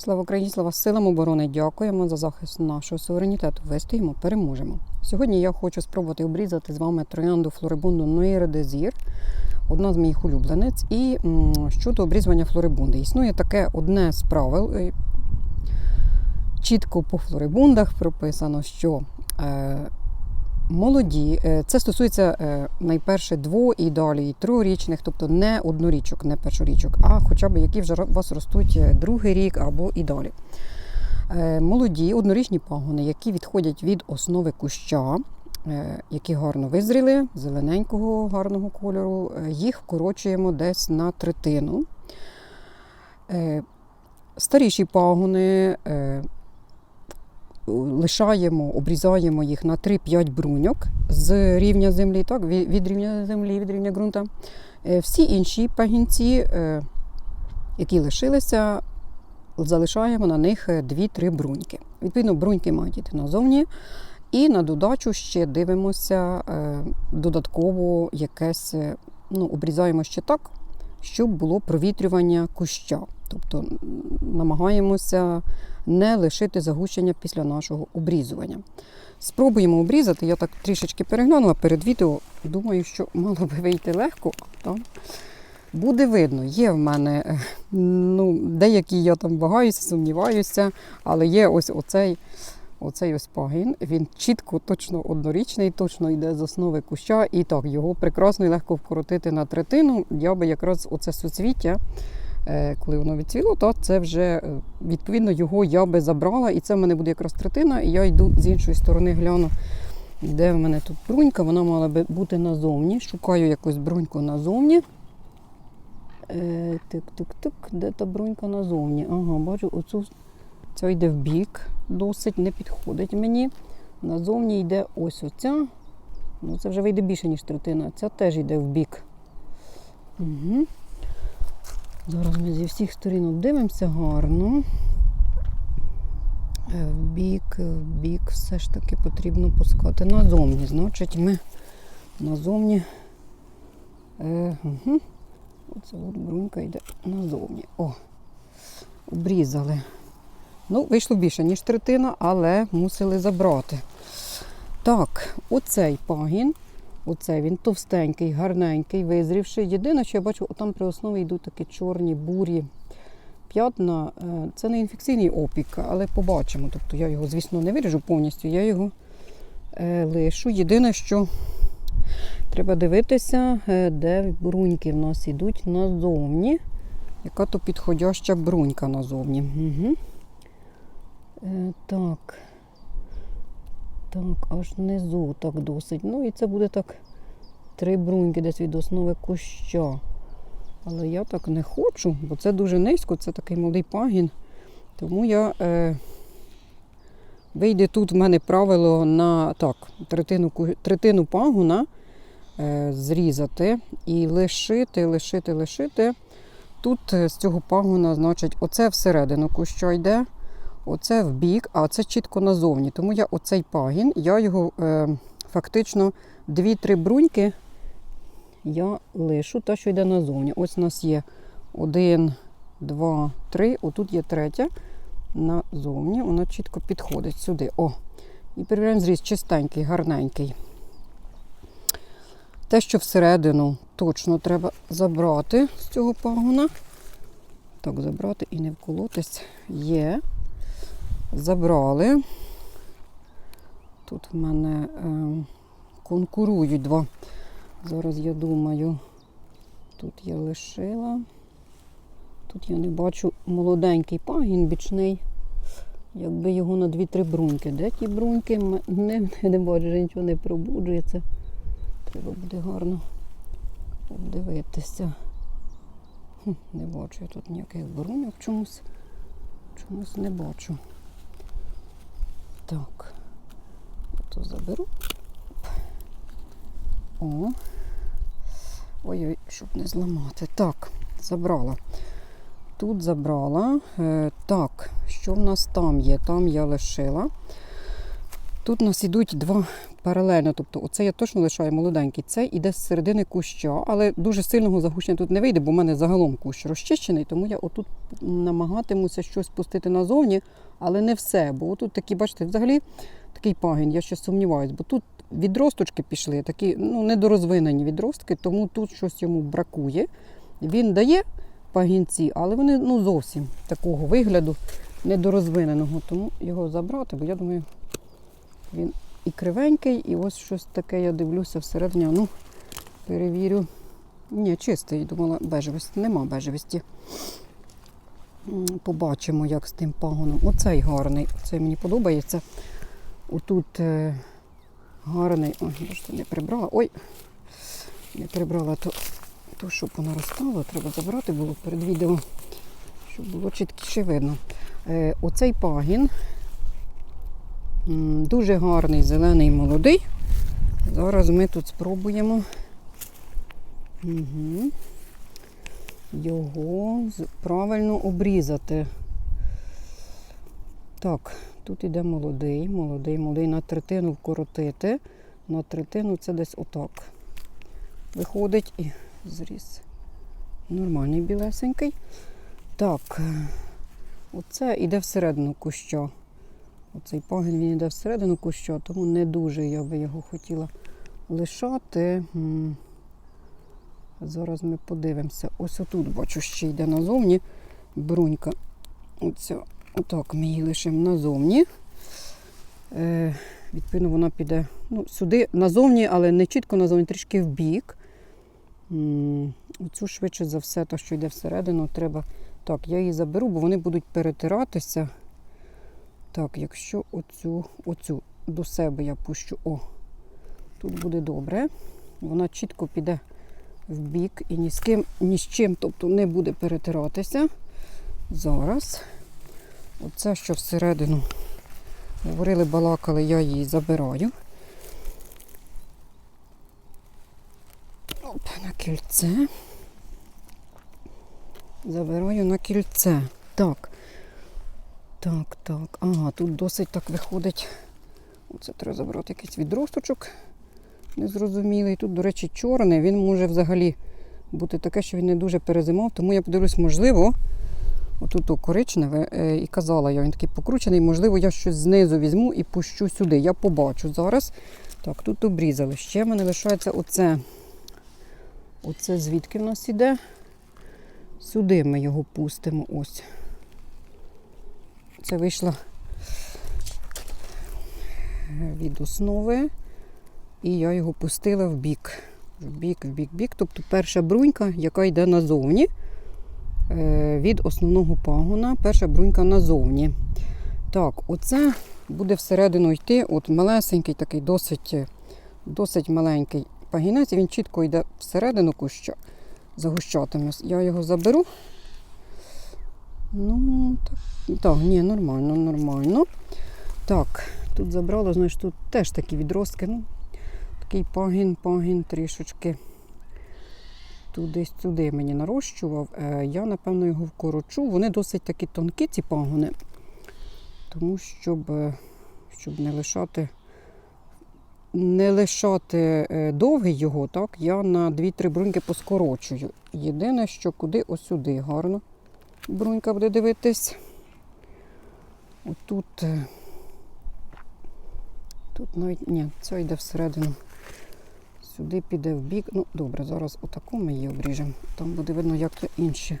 Слава Україні, слава силам оборони! Дякуємо за захист нашого суверенітету. Вистоїмо, переможемо. Сьогодні я хочу спробувати обрізати з вами троянду флорибунду Нуєре Дезір, одна з моїх улюбленець. І щодо обрізування флорибунди. Існує таке одне з правил. е, Чітко по флорибундах прописано, що е, молоді, е, це стосується е, найперше дво і далі і трьохрічних, тобто не однорічок, не першорічок, а хоча б які вже у вас ростуть е, другий рік або і далі. Молоді однорічні пагони, які відходять від основи куща, які гарно визріли, зелененького гарного кольору, їх вкорочуємо десь на третину. Старіші пагони лишаємо, обрізаємо їх на 3-5 бруньок з рівня землі, так, від рівня землі, від рівня ґрунта. Е, Всі інші пагінці, е, які лишилися, залишаємо на них 2-3 бруньки. Відповідно, бруньки мають йти назовні. І на додачу ще дивимося е, додатково якесь, е, ну, обрізаємо ще так, щоб було провітрювання куща. Тобто намагаємося не лишити загущення після нашого обрізування. Спробуємо обрізати. Я так трішечки переглянула перед відео. Думаю, що мало би вийти легко, там буде видно. Є в мене е, ну, деякі я там вагаюся, сумніваюся, але є ось оцей. Оцей ось пагін, він чітко, точно однорічний, точно йде з основи куща. І так, його прекрасно і легко вкоротити на третину. Я би якраз оце суцвіття, коли воно відцвіло, то це вже е, відповідно його я би забрала. І це в мене буде якраз третина. І я йду з іншої сторони, гляну, де в мене тут брунька. Вона мала би бути назовні. Шукаю якусь бруньку назовні. Е, Тик-тик-тик, де та брунька назовні? Ага, бачу, оцю це йде в бік, досить не підходить мені. Назовні йде ось оця. Ну, це вже вийде більше, ніж третина. Ця теж йде в бік. Угу. Зараз ми зі всіх сторін обдивимося гарно. Е, В бік, в бік все ж таки потрібно пускати назовні. Значить, ми назовні. Е, угу. Оце от брунька йде назовні. О, обрізали. Ну, вийшло більше, ніж третина, але мусили забрати. Так, оцей пагін, оцей він товстенький, гарненький, визрівший. Єдине, що я бачу, там при основі йдуть такі чорні бурі п'ятна. Е, Це не інфекційний опік, але побачимо. Тобто я його, звісно, не виріжу повністю, я його е, лишу. Єдине, що треба дивитися, е, де бруньки в нас йдуть назовні. Яка то підходяща брунька назовні. Угу. Так. Так, аж внизу так досить. Ну і це буде так три бруньки десь від основи куща. Але я так не хочу, бо це дуже низько, це такий молодий пагін. Тому я е, вийде тут в мене правило на так, третину, третину пагона е, зрізати і лишити, лишити, лишити. Тут е, з цього пагона, значить, оце всередину куща йде. Оце в бік, а це чітко назовні. Тому я оцей пагін, я його е, фактично 2-3 бруньки я лишу, та, що йде назовні. Ось у нас є один, два, три. Отут є третя назовні. Вона чітко підходить сюди. О. І перевіряємо зріз чистенький, гарненький. Те, що всередину точно треба забрати з цього пагона. Так, забрати і не вколотись. Є. Забрали. Тут в мене е, конкурують два. Зараз я думаю, тут я лишила. Тут я не бачу молоденький пагін бічний. Якби його на 2-3 бруньки. Де ті бруньки? Не, не бачу, нічого не пробуджується. Треба буде гарно обдивитися. Хм, Не бачу я тут ніяких бруньок чомусь. Чомусь не бачу. Так. То заберу. О. Ой-ой, щоб не зламати. Так, забрала. Тут забрала. Е, так, що в нас там є? Там я лишила. Тут у нас ідуть два паралельно. Тобто, оце я точно лишаю молоденький. Цей іде з середини куща, але дуже сильного загущення тут не вийде, бо в мене загалом кущ розчищений, тому я отут намагатимуся щось пустити назовні, але не все. Бо отут такі, бачите, взагалі такий пагін, я ще сумніваюсь, бо тут відросточки пішли, такі ну, недорозвинені відростки, тому тут щось йому бракує. Він дає пагінці, але вони ну, зовсім такого вигляду недорозвиненого. Тому його забрати, бо я думаю, він і кривенький, і ось щось таке, я дивлюся всередині. Ну, перевірю. Ні, чистий, думала, бежевості. Нема бежевості. Побачимо, як з тим пагоном. Оцей гарний, оцей мені подобається. Отут е, гарний. Ой, бачите, не прибрала. Ой, не прибрала то, то щоб воно розстало, треба забрати було перед відео, щоб було чіткіше видно. Е, оцей пагін дуже гарний, зелений, молодий. Зараз ми тут спробуємо угу, його правильно обрізати. Так, тут іде молодий, молодий, молодий. На третину вкоротити. На третину це десь отак. Виходить і зріз. Нормальний білесенький. Так, оце іде всередину куща. Оцей пагін він йде всередину куща, тому не дуже я би його хотіла лишати. Зараз ми подивимося. Ось отут, бачу, ще йде назовні брунька. Оця, отак ми її лишимо назовні. Е, відповідно, вона піде ну, сюди назовні, але не чітко назовні, трішки в бік. Оцю швидше за все, та, що йде всередину, треба. Так, я її заберу, бо вони будуть перетиратися. Так, якщо оцю, оцю до себе я пущу, о, тут буде добре. Вона чітко піде в бік і ні з ким, ні з чим, тобто не буде перетиратися. Зараз. Оце, що всередину говорили, балакали, я її забираю. Оп, на кільце. Забираю на кільце. Так. Так, так. Ага, тут досить так виходить. Оце треба забрати якийсь відросточок незрозумілий. Тут, до речі, чорний, він може взагалі бути таке, що він не дуже перезимав, тому я подивлюсь, можливо, отут коричневе, е, і казала я, він такий покручений, можливо, я щось знизу візьму і пущу сюди. Я побачу зараз. Так, тут обрізали. Ще в мене лишається оце. Оце звідки в нас іде? Сюди ми його пустимо. Ось. Це вийшло від основи. І я його пустила в бік. В бік, в бік, в бік. Тобто перша брунька, яка йде назовні е, від основного пагона, перша брунька назовні. Так, оце буде всередину йти. От малесенький, такий досить, досить маленький пагінець. Він чітко йде всередину куща. Загущатимось. Я його заберу. Ну, так, так, ні, нормально, нормально. Так, тут забрала, знаєш, тут теж такі відростки. Ну, такий пагін, пагін трішечки туди-сюди мені нарощував. Е, Я, напевно, його вкорочу. Вони досить такі тонкі, ці пагони, тому щоб, е, щоб не лишати. Не лишати е, довгий його, так, я на 2-3 бруньки поскорочую. Єдине, що куди ось сюди гарно брунька буде дивитись. Отут, е, тут навіть, ні, це йде всередину. Сюди піде в бік. Ну, добре, зараз отаку ми її обріжемо. Там буде видно, як то інше.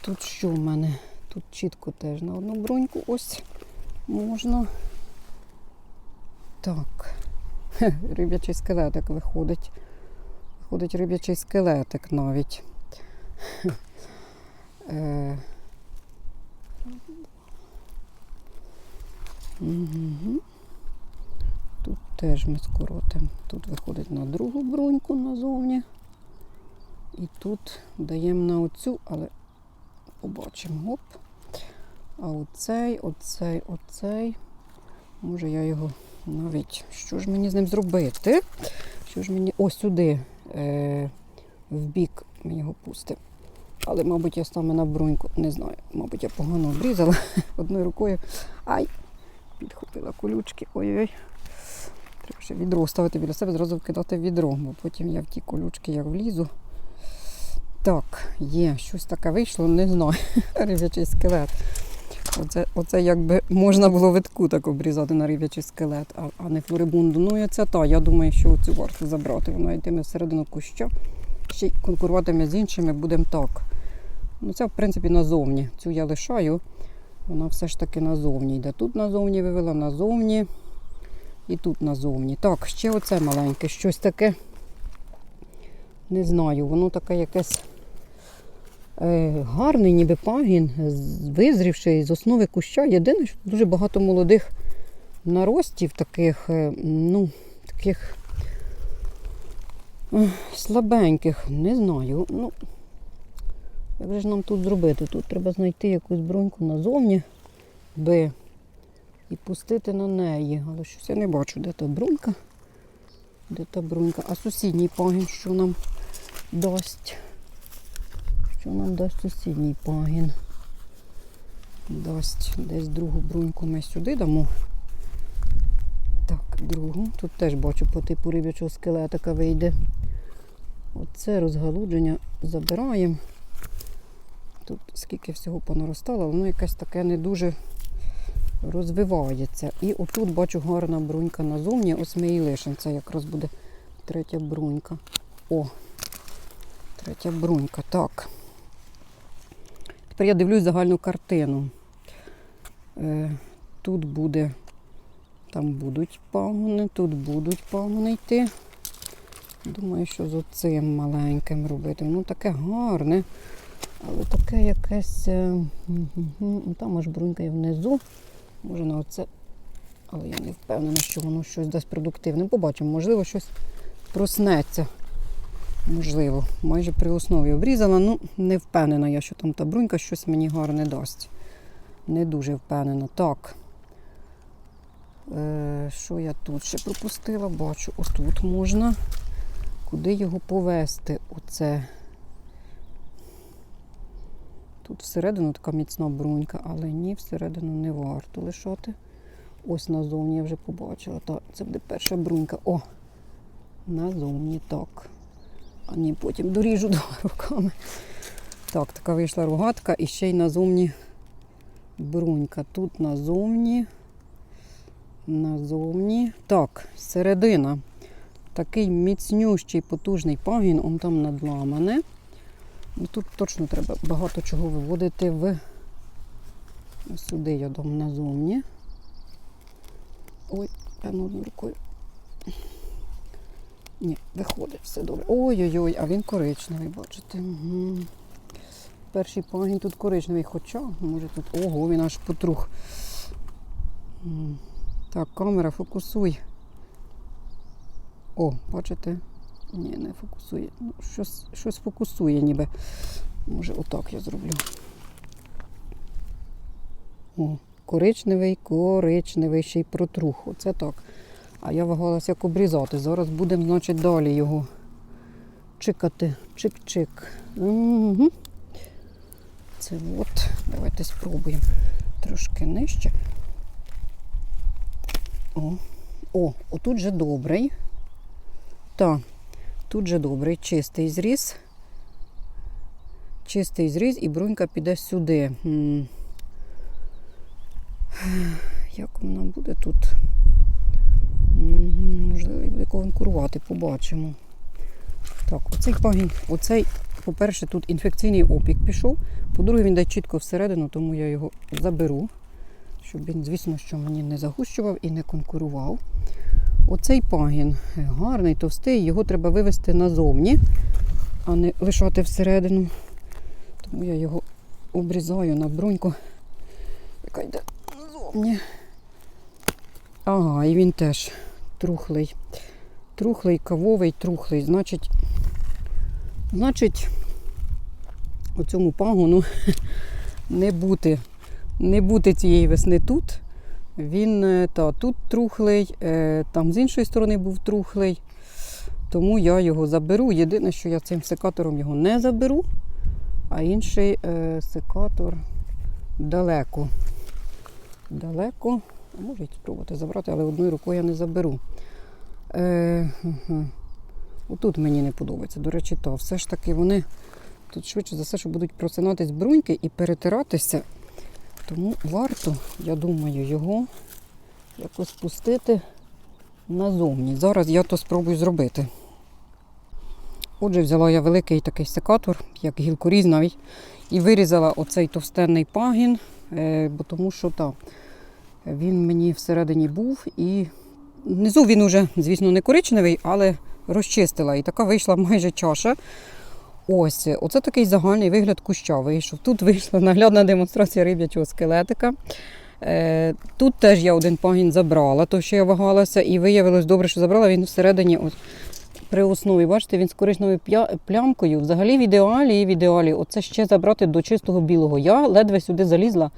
Тут що в мене? Тут чітко теж на одну бруньку ось можна. Так. Риб'ячий скелетик виходить. Виходить риб'ячий скелетик навіть. Угу. Тут теж ми скоротимо. Тут виходить на другу бруньку назовні. І тут даємо на оцю, але побачимо. Оп. А оцей, оцей, оцей. Може я його навіть. Що ж мені з ним зробити? Що ж мені. Ось сюди, е, в бік ми його пустимо. Але, мабуть, я саме на бруньку, не знаю. Мабуть, я погано обрізала одною рукою. Ай! Підхопила колючки. Ой-ой. Треба ще відро ставити біля себе, зразу вкидати відро, бо потім я в ті колючки як влізу. Так, є, щось таке вийшло, не знаю. Риб'ячий скелет. Оце, оце якби можна було витку так обрізати на риб'ячий скелет, а, а не флорибунду. Ну і це та. Я думаю, що цю варто забрати. Вона йтиме всередину куща. Ще й конкуруватиме з іншими, будемо так. Ну, це, в принципі, назовні. Цю я лишаю. Вона все ж таки назовні йде. Тут назовні вивела, назовні. І тут назовні. Так, ще оце маленьке, щось таке. Не знаю, воно таке якесь е, гарний, ніби пагін, визрівший з основи куща. Єдине, що дуже багато молодих наростів, таких, е, ну, таких е, слабеньких. Не знаю. Ну, як же ж нам тут зробити? Тут треба знайти якусь бруньку назовні би і пустити на неї. Але щось я не бачу, де та брунька. Де та брунька? А сусідній пагін, що нам дасть? Що нам дасть сусідній пагін? Дасть десь другу бруньку ми сюди дамо. Так, другу. Тут теж бачу по типу риб'ячого скелетика вийде. Оце розгалудження забираємо. Тут скільки всього понаростало, воно якесь таке не дуже розвивається. І отут бачу гарна брунька назовні. Ось ми лишимо. Це якраз буде третя брунька. О, третя брунька. Так. Тепер я дивлюсь загальну картину. Е, тут буде, там будуть пагони, тут будуть пагони йти. Думаю, що з оцим маленьким робити. Воно таке гарне. Але таке якесь. е, Там аж брунька є внизу. Може на оце. Але я не впевнена, що воно щось дасть продуктивне. Побачимо, можливо, щось проснеться. Можливо, майже при основі обрізала. Ну, не впевнена я, що там та брунька щось мені гарне дасть. Не дуже впевнена. Так. Е, що я тут ще пропустила? Бачу, отут можна. Куди його повести? Оце. Тут всередину така міцна брунька, але ні, всередину не варто лишати. Ось назовні я вже побачила. Так, це буде перша брунька. О! Назовні так. А ні, потім доріжу двома руками. Так, така вийшла рогатка і ще й назовні брунька. Тут назовні. Назовні. Так, середина. Такий міцнющий, потужний пагін, он там надламане. Ну, Тут точно треба багато чого виводити в сюди я дам назовні. Ой, певно одною рукою. Ні, виходить, все добре. Ой-ой-ой, а він коричневий, бачите. Угу. Перший пагін тут коричневий, хоча, може тут. Ого, він аж потрух. Так, камера, фокусуй. О, бачите? Ні, не фокусує. Ну, щось, щось фокусує ніби. Може, отак я зроблю. О, коричневий, коричневий, ще й протрух. Оце так. А я вагалася як обрізати. Зараз будемо, значить, далі його чикати. Чик-чик. Угу. Це от. Давайте спробуємо трошки нижче. О, О, отут же добрий. Так, тут же добрий, чистий зріз. Чистий зріз і брунька піде сюди. Як вона буде тут? Можливо, буде конкурувати, побачимо. Так, оцей пагін, оцей, по-перше, тут інфекційний опік пішов. По-друге, він йде чітко всередину, тому я його заберу, щоб він, звісно, що мені не загущував і не конкурував. Оцей пагін гарний, товстий, його треба вивести назовні, а не лишати всередину. Тому я його обрізаю на бруньку, яка йде назовні. Ага, і він теж трухлий. Трухлий, кавовий, трухлий. Значить, значить, у цьому пагону не бути, не бути цієї весни тут. Він е, та, тут трухлий, е, там з іншої сторони був трухлий. Тому я його заберу. Єдине, що я цим секатором його не заберу, а інший е, секатор далеко. Далеко. Й спробувати забрати, але одною рукою я не заберу. Е, угу. Отут мені не подобається. До речі, то все ж таки вони тут швидше за все, що будуть просинатись бруньки і перетиратися. Тому варто, я думаю, його якось пустити назовні. Зараз я то спробую зробити. Отже, взяла я великий такий секатор, як гілкоріз навіть, і вирізала оцей товстенний пагін, е, бо тому що так, він мені всередині був і внизу він уже, звісно, не коричневий, але розчистила. І така вийшла майже чаша. Ось, оце такий загальний вигляд куща вийшов. Тут вийшла наглядна демонстрація риб'ячого скелетика. Е, Тут теж я один пагін забрала, то що я вагалася, і виявилось добре, що забрала. Він всередині при основі, бачите, він з коричневою плямкою. Взагалі в ідеалі і в ідеалі. Оце ще забрати до чистого білого. Я ледве сюди залізла.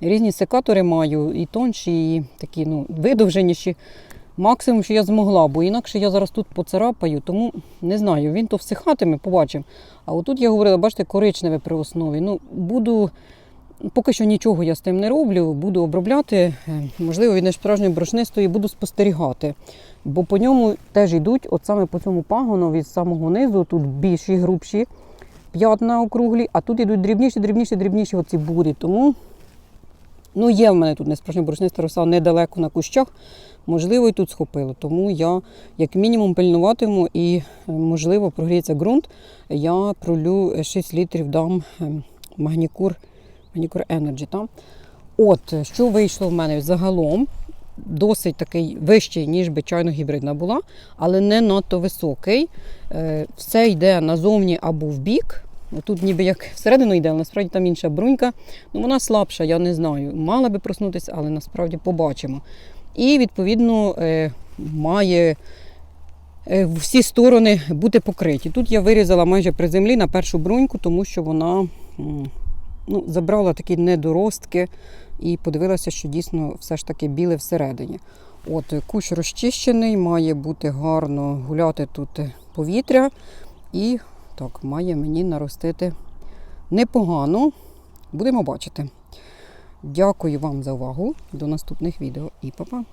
Різні секатори маю, і тонші, і такі ну, видовженіші. Максимум, що я змогла, бо інакше я зараз тут поцарапаю, тому не знаю, він то всихатиме, побачимо. А отут я говорила, бачите, коричневе при основі. Ну, буду, поки що нічого я з тим не роблю, буду обробляти, е, можливо, від несправжньої борошнистої буду спостерігати. Бо по ньому теж йдуть, от саме по цьому пагону від самого низу, тут більші, грубші п'ятна округлі, а тут йдуть дрібніші, дрібніші, дрібніші оці бурі. Тому ну, є в мене тут несправжня борошниста роса недалеко на кущах. Можливо, і тут схопило. Тому я, як мінімум, пильнуватиму і, е, можливо, прогріється ґрунт. Я пролю 6 літрів дам ем, магнікур, магнікур Energy. Там. От, е, що вийшло в мене загалом, досить такий вищий, ніж би чайно гібридна була, але не надто високий. Е, Все йде назовні або в бік. Тут ніби як всередину йде, але насправді там інша брунька. Ну, вона слабша, я не знаю. Мала би проснутися, але насправді побачимо. І, відповідно, е, має е, всі сторони бути покриті. Тут я вирізала майже при землі на першу бруньку, тому що вона ну, забрала такі недоростки і подивилася, що дійсно все ж таки біле всередині. От кущ розчищений, має бути гарно гуляти тут повітря. І так, має мені наростити непогано. Будемо бачити. Дякую вам за увагу. До наступних відео і па-па!